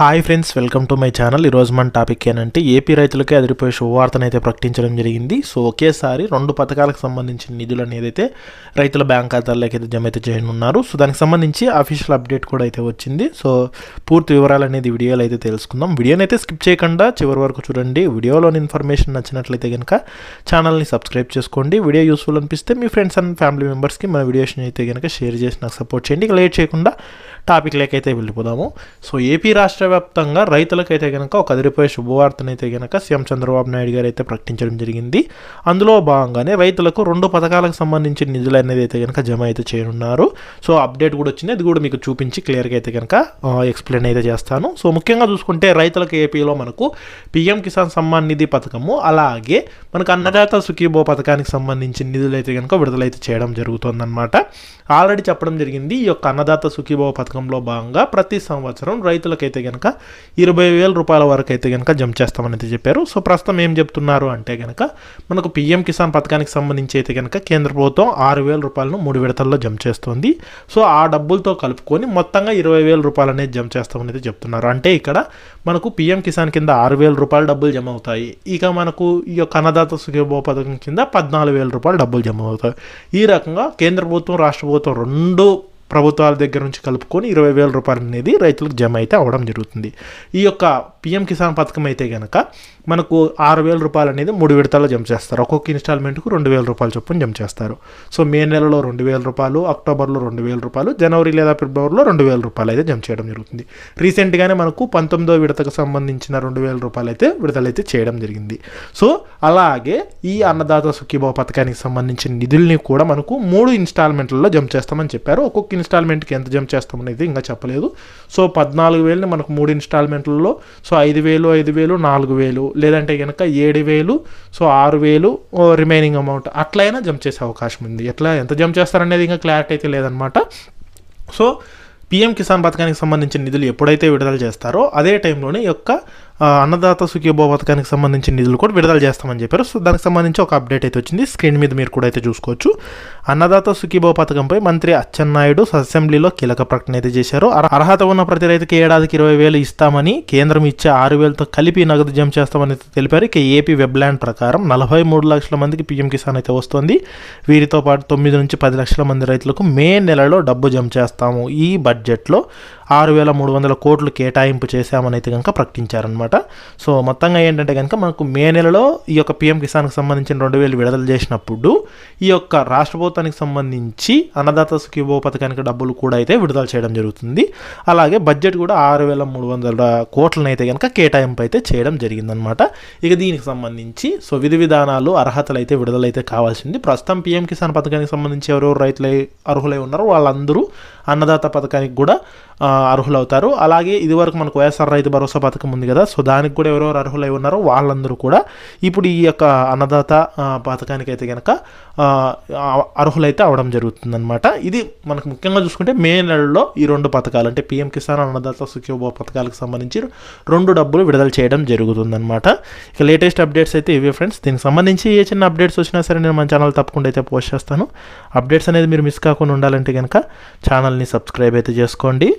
Hi friends welcome to my channel. ఈరోజు మన topic ఏంటంటే ఏపీ రైతులకే అదిరిపోయే శుభవార్తను అయితే ప్రకటించడం జరిగింది. సో ఒకేసారి రెండు పథకాలకు సంబంధించిన నిధులు అనేది అయితే రైతుల బ్యాంక్ ఖాతాల్లోకి అయితే జమ అయితే చేయనున్నారు. సో దానికి సంబంధించి అఫీషియల్ అప్డేట్ కూడా అయితే వచ్చింది. సో పూర్తి వివరాలు అనేది వీడియోలో అయితే తెలుసుకుందాం. వీడియోని అయితే స్కిప్ చేయకుండా చివరి వరకు చూడండి. వీడియోలోని ఇన్ఫర్మేషన్ నచ్చినట్లయితే కనుక ఛానల్ని సబ్స్క్రైబ్ చేసుకోండి. వీడియో యూస్ఫుల్ అనిపిస్తే మీ ఫ్రెండ్స్ అండ్ ఫ్యామిలీ మెంబర్స్కి మన వీడియోస్ని అయితే కనుక షేర్ చేసి నాకు సపోర్ట్ చేయండి. ఇక లేట్ చేయకుండా టాపిక్ లేకైతే వెళ్ళిపోదాము. సో ఏపీ రాష్ట్ర వ్యాప్తంగా రైతులకైతే కనుక ఒక అదిరిపోయే శుభవార్తనైతే కనుక సీఎం చంద్రబాబు నాయుడు గారు అయితే ప్రకటించడం జరిగింది. అందులో భాగంగానే రైతులకు రెండు పథకాలకు సంబంధించిన నిధులు అనేది అయితే కనుక జమ అయితే చేయనున్నారు. సో అప్డేట్ కూడా వచ్చింది. అది కూడా మీకు చూపించి క్లియర్గా అయితే కనుక ఎక్స్ప్లెయిన్ అయితే చేస్తాను. సో ముఖ్యంగా చూసుకుంటే రైతులకు ఏపీలో మనకు పీఎం కిసాన్ సమ్మాన్ నిధి పథకము అలాగే మనకు అన్నదాత సుఖీభో పథకానికి సంబంధించిన నిధులు అయితే కనుక విడుదలైతే చేయడం జరుగుతుందన్నమాట. ఆల్రెడీ చెప్పడం జరిగింది ఈ యొక్క అన్నదాత సుఖీభో పథకంలో భాగంగా ప్రతి సంవత్సరం రైతులకైతే కనుక ఇరవై వేల రూపాయల వరకు అయితే కనుక జమ చేస్తామని అయితే చెప్పారు. సో ప్రస్తుతం ఏం చెప్తున్నారు అంటే కనుక మనకు పిఎం కిసాన్ పథకానికి సంబంధించి అయితే కనుక కేంద్ర ప్రభుత్వం ఆరు వేల రూపాయలను మూడు విడతల్లో జమ చేస్తుంది. సో ఆ డబ్బులతో కలుపుకొని మొత్తంగా ఇరవై వేల రూపాయలు అనేది జమ చేస్తామని అయితే చెప్తున్నారు. అంటే ఇక్కడ మనకు పిఎం కిసాన్ కింద ఆరు వేల రూపాయలు డబ్బులు జమ అవుతాయి. ఇక మనకు ఈ యొక్క అన్నదాత సుఖీభో పథకం కింద పద్నాలుగు వేల రూపాయలు డబ్బులు జమ అవుతాయి. ఈ రకంగా కేంద్ర ప్రభుత్వం రాష్ట్ర ప్రభుత్వం రెండు ప్రభుత్వాల దగ్గర నుంచి కలుపుకొని ఇరవై వేల రూపాయలు అనేది రైతులకు జమ అయితే అవ్వడం జరుగుతుంది. ఈ యొక్క పిఎం కిసాన్ పథకం అయితే కనుక మనకు ఆరు వేల రూపాయలు అనేది మూడు విడతల్లో జమ చేస్తారు. ఒక్కొక్క ఇన్స్టాల్మెంట్కు రెండు వేల రూపాయలు చొప్పున జమ చేస్తారు. సో మే నెలలో రెండు వేల రూపాయలు అక్టోబర్లో రెండు వేల రూపాయలు జనవరి లేదా ఫిబ్రవరిలో రెండు వేల రూపాయలు అయితే జమ చేయడం జరుగుతుంది. రీసెంట్గానే మనకు పంతొమ్మిదో విడతకు సంబంధించిన రెండు వేల రూపాయలు అయితే విడుదలైతే చేయడం జరిగింది. సో అలాగే ఈ అన్నదాత సుఖీభావ పథకానికి సంబంధించిన నిధుల్ని కూడా మనకు మూడు ఇన్స్టాల్మెంట్లలో జమ చేస్తామని చెప్పారు. ఒక్కొక్క ఇన్స్టాల్మెంట్కి ఎంత జమ చేస్తామనేది ఇంకా చెప్పలేదు. సో పద్నాలుగు వేలని మనకు మూడు ఇన్స్టాల్మెంట్లలో సో ఐదు వేలు ఐదు వేలు నాలుగు వేలు లేదంటే కనుక ఏడు వేలు సో ఆరు వేలు రిమైనింగ్ అమౌంట్ అట్లయినా జమ చేసే అవకాశం ఉంది. ఎట్లా ఎంత జమ చేస్తారనేది ఇంకా క్లారిటీ అయితే లేదనమాట. సో పిఎం కిసాన్ పథకానికి సంబంధించిన నిధులు ఎప్పుడైతే విడుదల చేస్తారో అదే టైంలోనే ఈ యొక్క అన్నదాత సుఖీభో పథకానికి సంబంధించిన నిధులు కూడా విడుదల చేస్తామని చెప్పారు. సో దానికి సంబంధించి ఒక అప్డేట్ అయితే వచ్చింది. స్క్రీన్ మీద మీరు కూడా అయితే చూసుకోవచ్చు. అన్నదాత సుఖీభో పథకంపై మంత్రి అచ్చెన్నాయుడు అసెంబ్లీలో కీలక ప్రకటన అయితే చేశారు. అర్హత ఉన్న ప్రతి రైతుకి ఏడాదికి ఇరవై వేలు ఇస్తామని కేంద్రం ఇచ్చే ఆరు వేలతో కలిపి నగదు జమ చేస్తామని తెలిపారు. ఇక ఏపీ వెబ్లాండ్ ప్రకారం నలభై మూడు లక్షల మందికి పీఎం కిసాన్ అయితే వస్తుంది. వీరితో పాటు తొమ్మిది నుంచి పది లక్షల మంది రైతులకు మే నెలలో డబ్బు జమ చేస్తాము ఈ బడ్జెట్లో ఆరు వేల మూడు వందల కోట్లు కేటాయింపు చేశామని అయితే కనుక ప్రకటించారనమాట సో మొత్తంగా ఏంటంటే కనుక మనకు మే నెలలో ఈ యొక్క పిఎం కిసాన్కి సంబంధించిన రెండు వేలు విడుదల చేసినప్పుడు ఈ యొక్క రాష్ట్ర ప్రభుత్వానికి సంబంధించి అన్నదాత సుఖీభో పథకానికి డబ్బులు కూడా అయితే విడుదల చేయడం జరుగుతుంది. అలాగే బడ్జెట్ కూడా ఆరు వేల మూడు వందల కోట్లనైతే అయితే కనుక కేటాయింపు అయితే చేయడం జరిగిందనమాట ఇక దీనికి సంబంధించి సో విధి విధానాలు అర్హతలు అయితే విడుదలైతే కావాల్సింది. ప్రస్తుతం పిఎం కిసాన్ పథకానికి సంబంధించి ఎవరెవరు రైతులై అర్హులై ఉన్నారో వాళ్ళందరూ అన్నదాత పథకానికి కూడా అర్హులవుతారు. అలాగే ఇదివరకు మనకు వైఎస్ఆర్ రైతు భరోసా పథకం ఉంది కదా సో దానికి కూడా ఎవరెవరు అర్హులై ఉన్నారో వాళ్ళందరూ కూడా ఇప్పుడు ఈ యొక్క అన్నదాత పథకానికి అయితే కనుక అర్హులైతే అవడం జరుగుతుందన్నమాట. ఇది మనకు ముఖ్యంగా చూసుకుంటే మే నెలలో ఈ రెండు పథకాలు అంటే పిఎం కిసాన్ అన్నదాత సుఖీభో పథకాలకు సంబంధించి రెండు డబ్బులు విడుదల చేయడం జరుగుతుందన్నమాట. ఇక లేటెస్ట్ అప్డేట్స్ అయితే ఇవే ఫ్రెండ్స్. దీనికి సంబంధించి ఏ చిన్న అప్డేట్స్ వచ్చినా సరే నేను మన ఛానల్ తప్పకుండా అయితే పోస్ట్ చేస్తాను. అప్డేట్స్ అనేది మీరు మిస్ కాకుండా ఉండాలంటే కనుక ఛానల్ని సబ్స్క్రైబ్ అయితే చేసుకోండి.